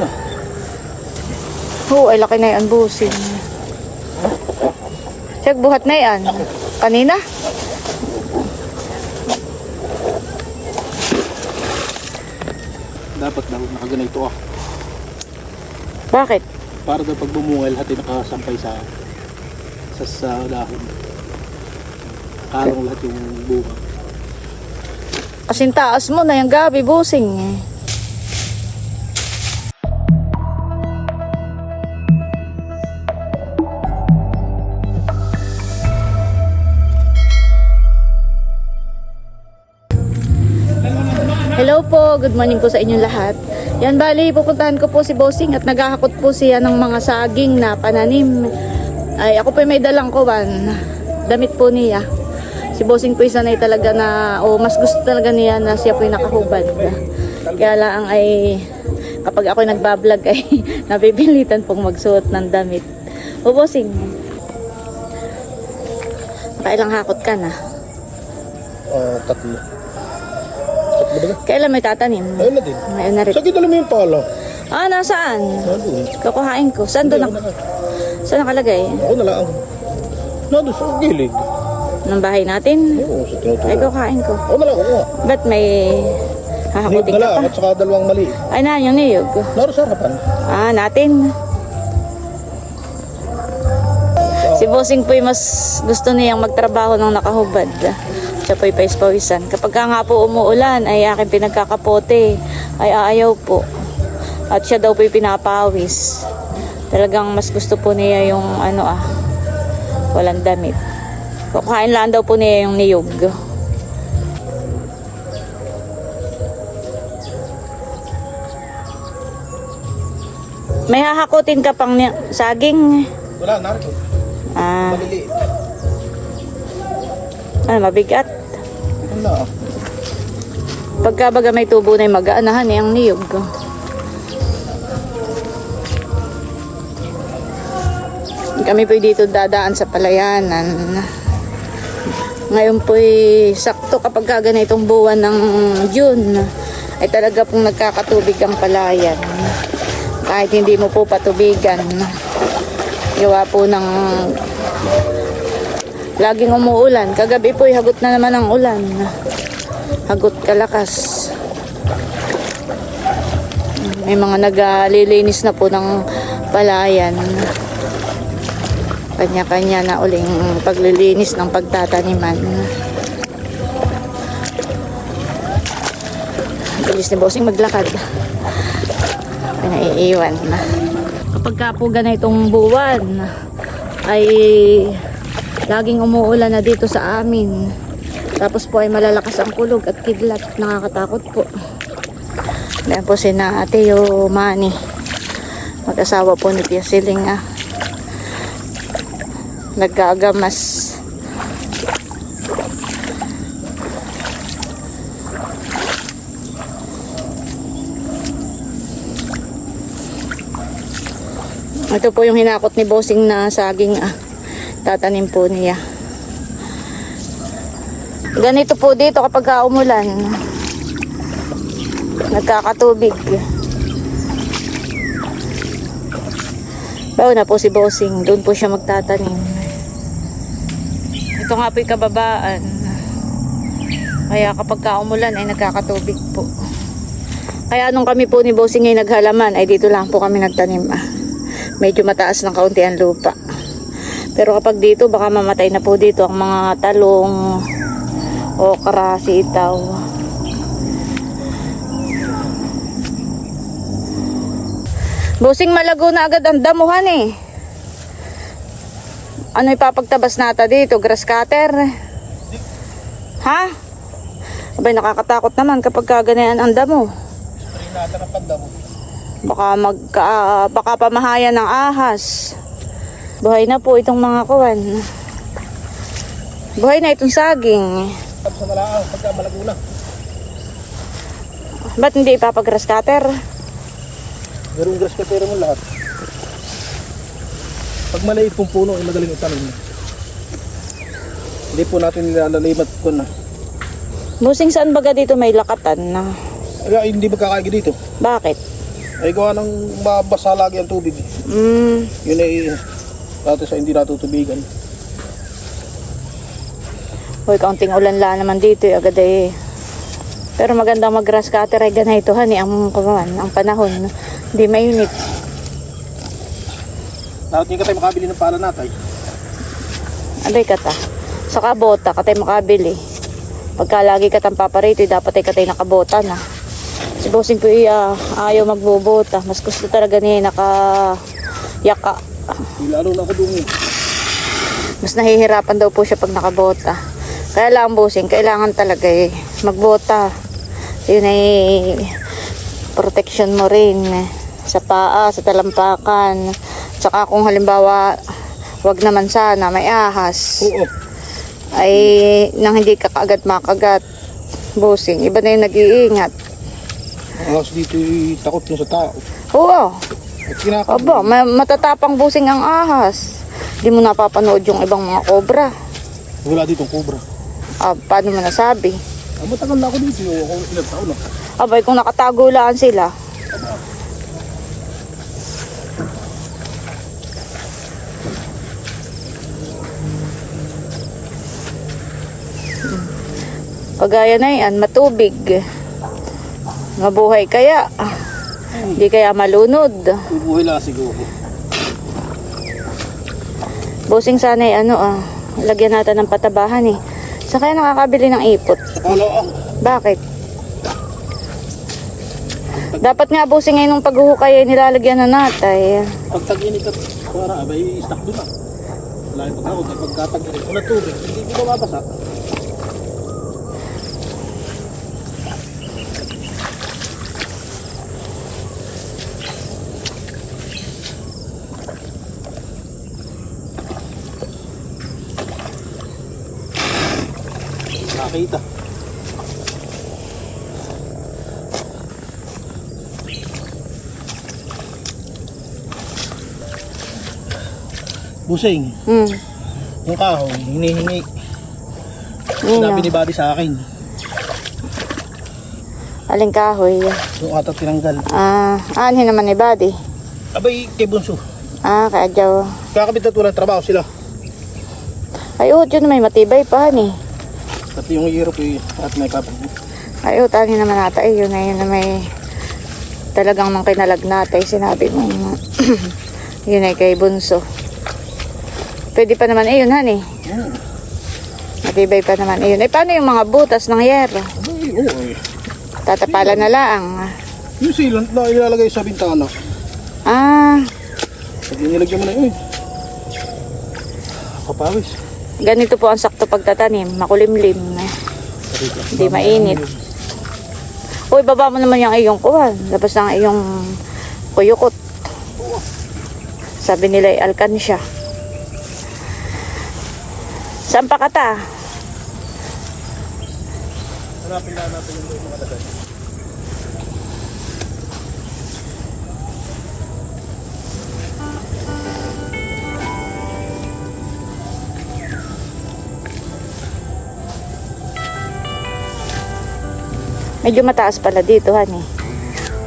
na. Oo, ay laki na yan, busing. Check, buhat na yan. Kanina? Dapat daw nakaganito ah. Bakit? Para daw pag bumungal, hati nakasampay sa sa, sa dahon. Kalong lahat yung bunga. Kasing taas mo na yung gabi, busing. eh. Good morning po sa inyong lahat. Yan bali, pupuntahan ko po si Bossing at naghahakot po siya ng mga saging na pananim. Ay, ako po may dalang kuwan. Damit po niya. Si Bossing po sanay talaga na, o mas gusto talaga niya na siya po yung nakahubad. Kaya lang ay, kapag ako nagbablog ay napipilitan pong magsuot ng damit. O Bossing, kailang hakot ka na. Ah, tatlo. Tatlo ba? Kailan may tatanim? Ayun na din. Ngayon na rin. Sakit alam mo yung pala. Ah, nasaan? Nandun. Kukuhain ko. Saan doon? Nak- na. saan nakalagay? Ako na lang. Nandun sa gilid. Ng bahay natin? Oo, sa Ay, tinutulog. kukain ko. Ako na lang, ako. Ba't may Niyog hahakutin na ka lang pa? at saka dalawang mali. Ay na, yung niyog. Naroon sa harapan. Ah, natin. Si Bossing po'y mas gusto niyang magtrabaho ng nakahubad. Siya po'y paispawisan. Kapag ka nga po umuulan, ay aking pinagkakapote. Ay ayaw po. At siya daw po'y pinapawis. Talagang mas gusto po niya yung ano ah, walang damit. Kukain lang daw po niya yung niyog. May hahakutin ka pang saging. Wala, naroon. Ah, Maliliit. ano, mabigat. Wala. Pagka baga may tubo na yung mag-aanahan eh, ang niyog. Kami po dito dadaan sa palayanan. Ngayon po sakto kapag ka ganitong buwan ng June ay talaga pong nagkakatubig ang palayan. Kahit hindi mo po patubigan. Gawa po ng laging umuulan. Kagabi po hagot na naman ang ulan. Hagot kalakas. May mga naglilinis na po ng palayan. Kanya-kanya na uling paglilinis ng pagtataniman. Bilis ni Bossing maglakad. Ay naiiwan na. Kapag ka po ganitong buwan, ay laging umuulan na dito sa amin. Tapos po ay malalakas ang kulog at kidlat. Nakakatakot po. Ayan po si na Ate Mani. Mag-asawa po ni Tia Siling ah. Nagkagamas. Ito po yung hinakot ni Bossing na saging ah. Tatanim po niya. Ganito po dito kapag ka umulan. Nagkakatubig. Bawa na po si Bossing. Doon po siya magtatanim. Ito nga po kababaan. Kaya kapag ka umulan ay nagkakatubig po. Kaya nung kami po ni Bossing ay naghalaman ay dito lang po kami nagtanim ah. Medyo mataas ng kaunti ang lupa. Pero kapag dito baka mamatay na po dito ang mga talong, okra, sitaw. Busing malago na agad ang damuhan eh. Ano ipapagtabas nata dito? Grass cutter? Ha? Abay nakakatakot naman kapag kaganyan ang damo. Spray natin ang pandamo. Baka magka, baka pamahayan ng ahas. Buhay na po itong mga kuwan. Buhay na itong saging. Ba't hindi ipapag-grass cutter? Meron grass katera mo lahat. Pag maliit pong puno, ay madaling itanim. Hindi po natin nilalalimat ko na. Busing saan baga dito may lakatan na? Ay, hindi magkakaigi dito. Bakit? Ay gawa ng mabasa lagi ang tubig. Mm, Yun ay dati sa hindi natutubigan. Hoy, kaunting ulan la naman dito eh, agad eh. Pero maganda mag-grass cutter ay ganito hani ang kawan, ang panahon. Hindi mainit. Dapat nga tayo makabili ng pala natay. Abay kata. Sa kabota, katay makabili. Pagka lagi katang paparito, dapat ay katay nakabota na. Si bossing ko iya, ayaw magbobota. Mas gusto talaga niya naka yaka. Lalo na ako dumi. Mas nahihirapan daw po siya pag nakabota. Kaya lang bossing, kailangan talaga eh magbota. Yun ay protection mo rin eh, sa paa, sa talampakan. Tsaka kung halimbawa, wag naman sana, may ahas. Oo. ay nang hindi ka kaagad makagat. Bossing, iba na yung nag-iingat. Ang house dito ay takot na sa tao. Oo. Aba, ma- matatapang busing ang ahas. Di mo napapanood yung ibang mga kobra. Wala ditong cobra. Ah, paano mo nasabi? Ah, matagal na ako dito. Ako ilang taon na. Abay, kung nakatago lang sila. Pagaya na yan, matubig. Mabuhay kaya. Hindi kaya malunod. Ubuhay lang siguro. Busing sana eh, ano ah, lagyan natin ng patabahan eh. Sa kaya nakakabili ng ipot. Ang Bakit? Dapat nga busing ngayon nung paghuhukay ay nilalagyan na natay. pag tag-init at para abay stock doon na. Wala yung pagkakot at pagkatag-init ko na tubig. Hindi ko mababasa. Nakita. Busing, Hmm. yung kahoy, hinihingi. Nino. Sinabi ni Bobby sa akin, Aling kahoy. yung ata tinanggal. Ah, aanhin naman ni Buddy. Abay, kay Bunso. Ah, kaya Jaw. Kakabit na tulang trabaho sila. Ay, oh, yun may matibay pa ni. Pati yung hirap eh, at may kapag. Ay, oh, tani naman nata. Eh, yun na yun na may talagang nung kinalag natay. Sinabi mo, yun ay kay Bunso. Pwede pa naman, eh, yun, honey. Hmm. Matibay pa naman, eh, yun. Eh, paano yung mga butas ng yero? Abay, oo eh. Tatapala na lang. Yung silant na ilalagay sa bintana. Ah, Pag nilagyan mo na yun. Kapawis. Ganito po ang sakto pagtatanim. Makulimlim. Hindi mainit. Uy, baba mo naman yung iyong kuwan. Labas ng iyong kuyukot. Sabi nila ay alkansya. Saan pa kata? Hanapin lang natin yung mga Medyo mataas pala dito, honey.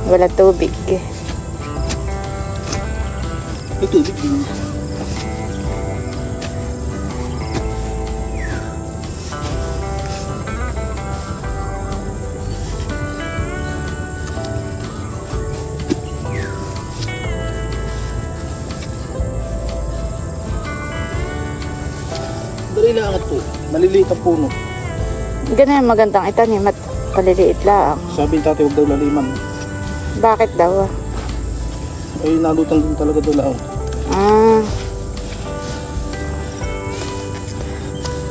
Wala tubig. May tubig din. Dali lang angat po. Maliliit ang puno. Ganun yung magandang itanim at paliliit lang. Sabi ng tatay huwag daw laliman. Bakit daw? Ay nalutang din talaga daw lang. Ah.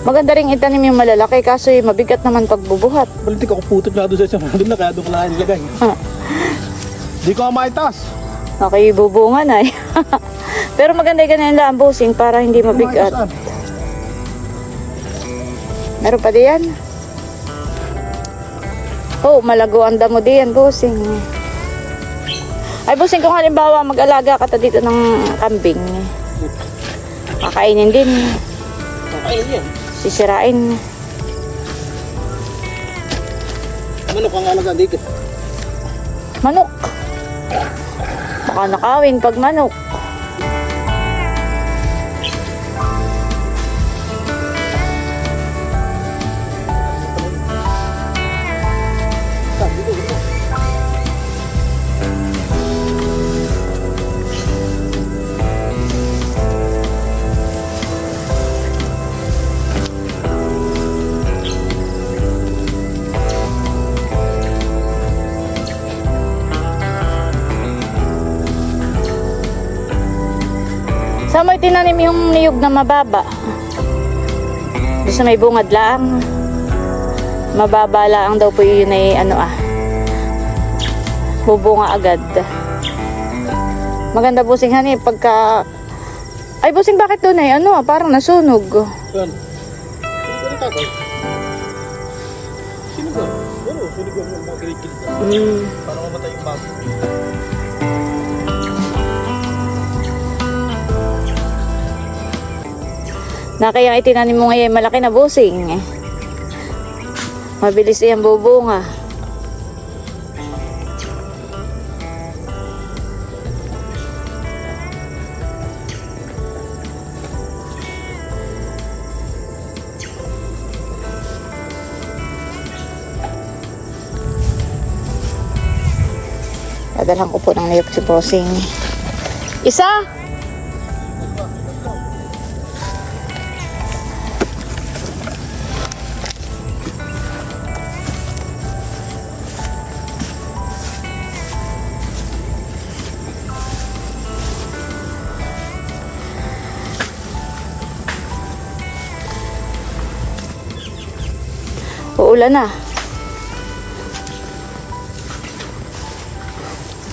Maganda rin itanim yung malalaki kaso yung mabigat naman pagbubuhat. Balitik ako putot na doon sa isang doon na kaya doon ko lang nilagay. Di ko maitas. Okay, bubungan ay. Pero maganda yung ganyan lang busing para hindi mabigat. Ah. Meron pa diyan? Oh, malago ang damo diyan, busing. Ay, busing kung halimbawa mag-alaga ka ta dito ng kambing. Kakainin din. Ayun yan. Sisirain. Manok ang alaga dito. Manok. Baka nakawin pag manok. Saan mo tinanim yung niyog na mababa? Doon sa may bungad lang. Mababa lang daw po yun ay ano ah. Bubunga agad. Maganda busing hani pagka... Ay busing bakit doon ay ano ah, parang nasunog. Yan. Sino ba? Ano? Sino ba yung mga kilikil? Mm. Para mamatay yung bago. Na kaya itinanim mo ngayon malaki na busing. Mabilis iyang bubunga. Dadalhan ko po ng niyok si Bossing. Isa! Uulan na.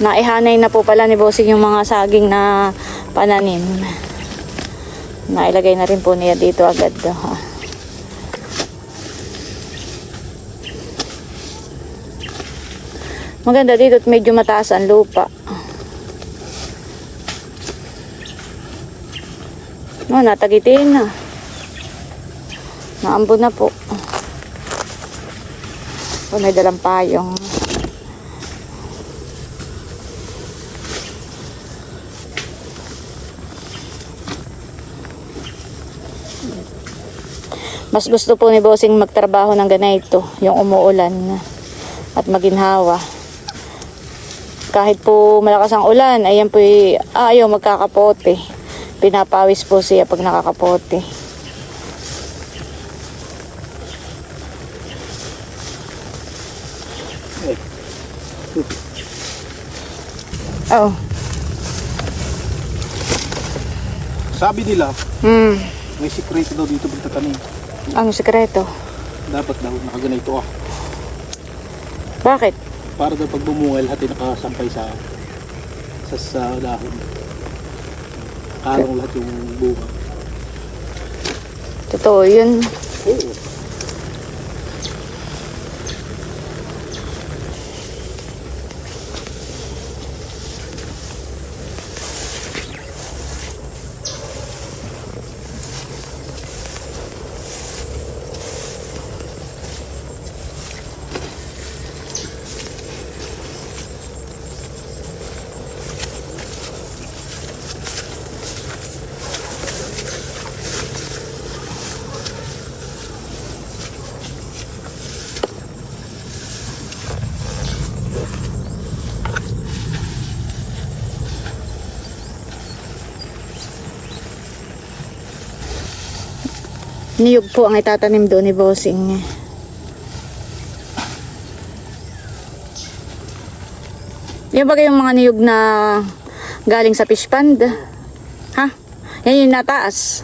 Naihanay na po pala ni Bossing yung mga saging na pananim. Nailagay na rin po niya dito agad. Ha. Maganda dito at medyo mataas ang lupa. No, natagitin na. Naambo na po. O, may dalang payong. Mas gusto po ni Bossing magtrabaho ng ganito, yung umuulan at maginhawa. Kahit po malakas ang ulan, ayan po ayaw magkakapote. Pinapawis po siya pag nakakapote. Oh. Sabi nila, Hmm. may sikreto daw dito pagtatanim. Ang sekreto. Dapat daw nakaganito ah. Bakit? Para daw pag bumungal hati nakasampay sa sa, sa dahon. Kalong lahat yung bunga. Totoo yun. Oo. Niyog po ang itatanim doon ni Bossing. Yan ba yung mga niyog na galing sa fish pond? Ha? Yan yung nataas.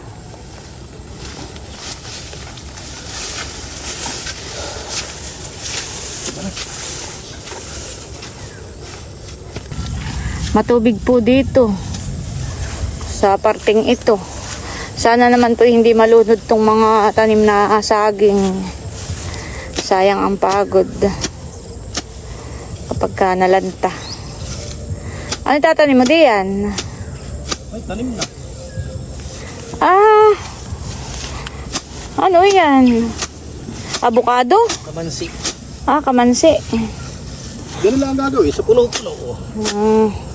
Matubig po dito sa parting ito. Sana naman po hindi malunod tong mga tanim na saging. Sayang ang pagod. Kapag ka nalanta. Ano tatanim mo diyan? Ay, tanim na. Ah! Ano yan? Abukado? Kamansi. Ah, kamansi. Ganun lang ang gagawin sa punong-puno. Oh. Ah.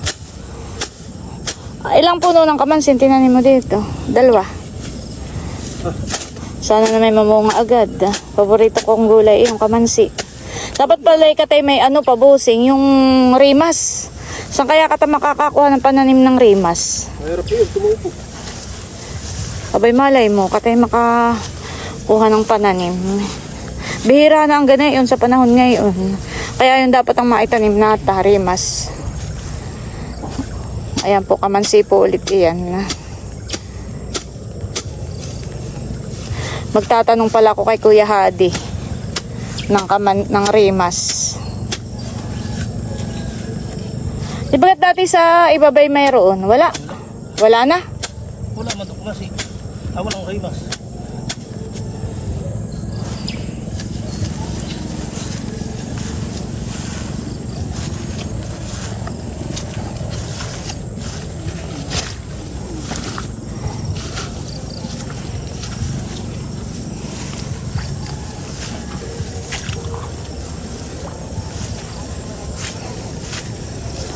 Ah, Ilang puno ng kamansin tinanim mo dito? Dalawa. Sana na may mamunga agad. Paborito kong gulay yung kamansi. Dapat pala katay may ano pabusing, yung rimas. Saan kaya kata makakakuha ng pananim ng rimas? Mahirap yun, tumubo. Abay malay mo, katay makakuha ng pananim. Bihira na ang ganayon sa panahon ngayon. Kaya yun dapat ang maitanim na rimas. Ayan po, kamansi po ulit iyan. Magtatanong pala ako kay Kuya Hadi ng, kaman, ng rimas. Di ba dati sa ibabay mayroon? Wala. Wala na. Wala doon kasi. Ah, walang rimas.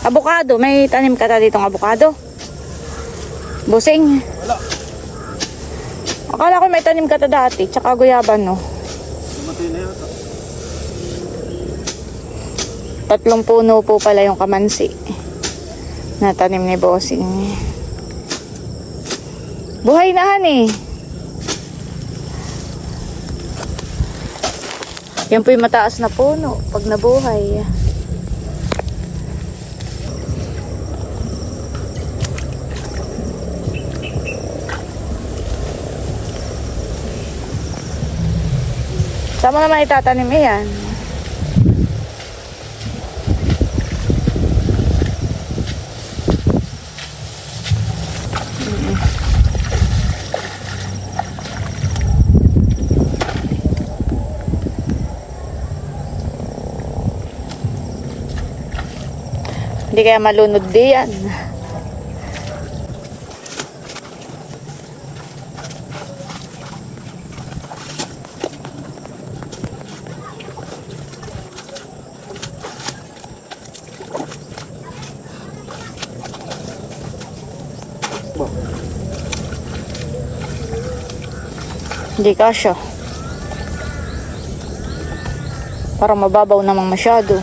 Abukado, may tanim ka ta ditong abukado. Busing. Wala. Akala ko may tanim ka ta dati, tsaka guyaban no. Namatay na yata. Tatlong puno po pala yung kamansi na tanim ni Bossing. Buhay na han eh. Yan po yung mataas na puno pag nabuhay. Saan mo naman itatanim yan? Hindi kaya malunod di yan. Hindi kasya. Parang mababaw namang masyado.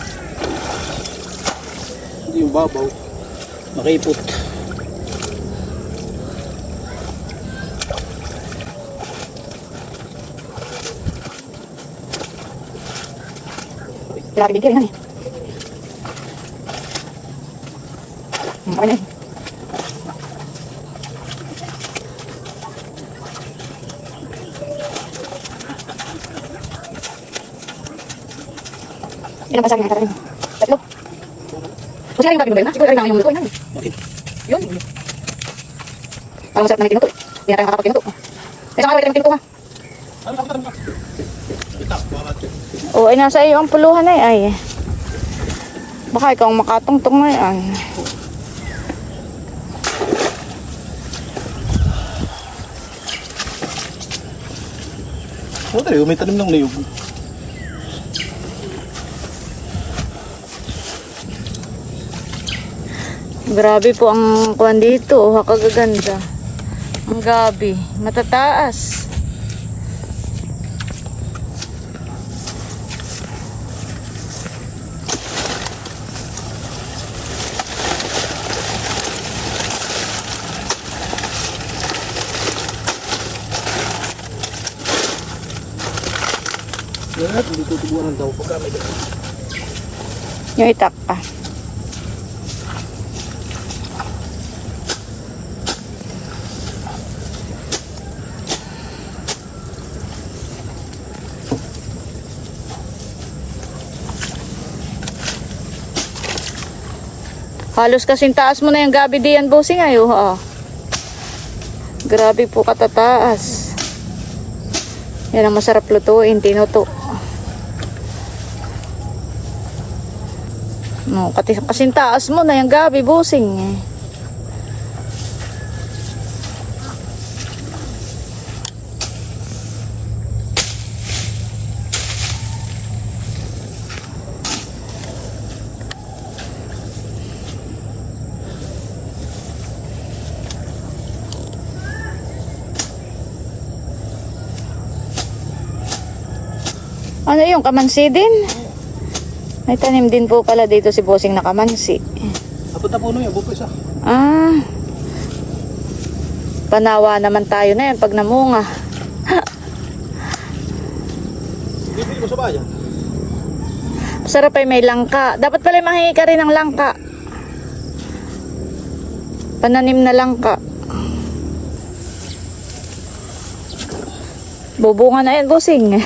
Hindi yung babaw. Makipot. Lagi din yan eh. Okay Ilang pasagin ang? Tatlo. O sila yung gabi mo ba yun? Siguro rin namin yung luto. Bakit? Yun. Parang masarap na may tinuto. Hindi na tayo makakapag tinuto. Eh, sa araw ito tinuto ha? Oo, ay nasa iyo ang puluhan ay ay. Baka ikaw ang makatungtong ngayon. Oo, tayo, may tanim ng niyog. Grabe po ang kuwan dito. Oh, kagaganda. Ang gabi. Matataas. Yung itak pa. Halos kasing taas mo na yung gabi diyan, bossing ayo. Ha? Grabe po katataas. Yan ang masarap lutuin, tinuto. No, kasi kasing taas mo na yung gabi, busing eh. Ano yung kamansi din? May tanim din po pala dito si Bossing na kamansi. Apunta po nun yun, bukis ah. Ah. Panawa naman tayo na yan pag namunga. Bibili mo sa bayan. Sarap ay may langka. Dapat pala mahingi ka rin ng langka. Pananim na langka. Bubunga na yan, Bossing.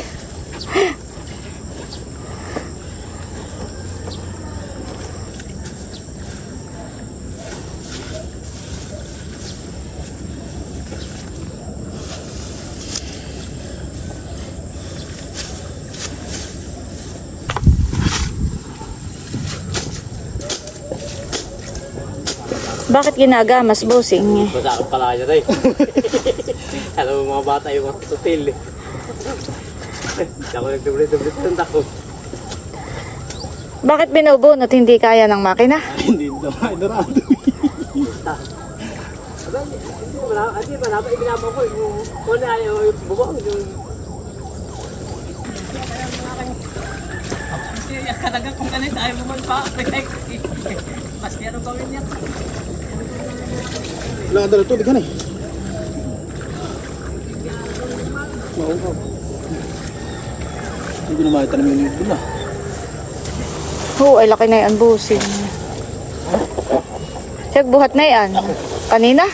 Bakit ginagamas, Bossing? Basta akong pala niya tayo. Alam mo mga bata yung mga hotel eh. Ako nagdublit-dublit ng tako. Bakit binubunot hindi kaya ng makina? Hindi naman, dorado. Aba, hindi ko malapa, hindi malapa, ibinapa ko yung kung na yung bubong yung Kalaga kung ganit ayaw mo man pa. Mas meron gawin niya. Wala ka dala tubig ka na eh. Mauhaw. Hindi na makitanim yung ibon ah. Oo, ay laki na yan, Bossing. Check, buhat na yan. Kanina?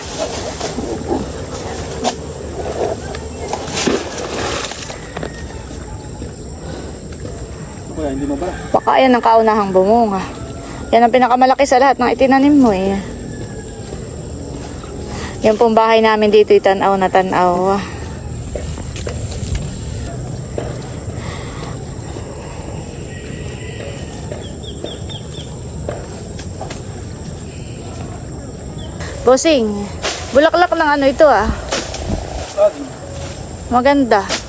Kaya hindi mabara. Baka yan ang kaunahang bumunga. Yan ang pinakamalaki sa lahat ng itinanim mo eh. Yung pong bahay namin dito itanaw na tanaw. Bossing, bulaklak ng ano ito ah. Maganda.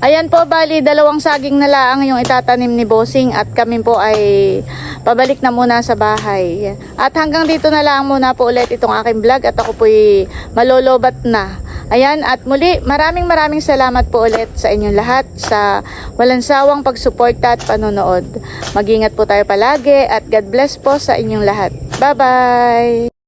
Ayan po, bali, dalawang saging na laang yung itatanim ni Bossing at kami po ay pabalik na muna sa bahay. At hanggang dito na lang muna po ulit itong aking vlog at ako po'y malolobat na. Ayan, at muli, maraming maraming salamat po ulit sa inyong lahat sa walang sawang pagsuporta at panonood. Mag-ingat po tayo palagi at God bless po sa inyong lahat. Bye-bye!